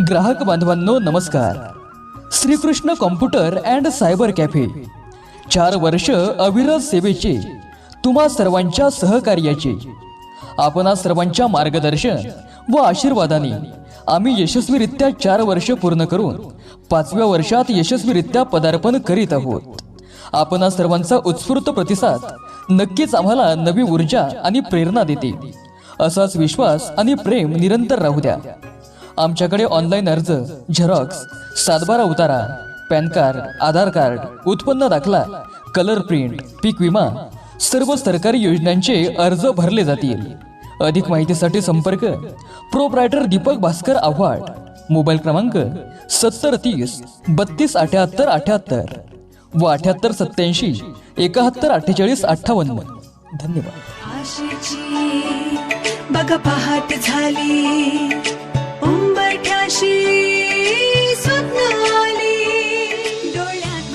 ग्राहक बांधवांनो नमस्कार. Shrikrishna computer and cyber cafe. चार वर्ष अविरत सेवेचे तुम्हा सर्वांच्या सहकार्याचे. आपणा सर्वांच्या मार्गदर्शन व आशीर्वादाने आम्ही यशस्वीरित्या चार वर्ष पूर्ण करून पाचव्या वर्षात यशस्वीरित्या पदार्पण करीत आहोत. आपणा सर्वांचा उत्स्फूर्त प्रतिसाद नक्कीच आम्हाला नवी ऊर्जा आणि प्रेरणा देते. असाच विश्वास आणि प्रेम निरंतर राहू द्या. आमच्याकडे ऑनलाईन अर्ज झेरॉक्स सातबारा उतारा पॅन कार्ड आधार कार्ड उत्पन्न दाखला कलर प्रिंट पीक विमा सर्व सरकारी योजनांचे अर्ज भरले जातील. अधिक माहितीसाठी संपर्क प्रोप्रायटर दीपक भास्कर आव्हाड. मोबाईल क्रमांक सत्तर तीस बत्तीस अठ्याहत्तर अठ्याहत्तर. व अठ्याहत्तर सत्याऐंशी एकाहत्तर अठ्ठेचाळीस अठ्ठावन्न. धन्यवाद. बघ पहाट झाली.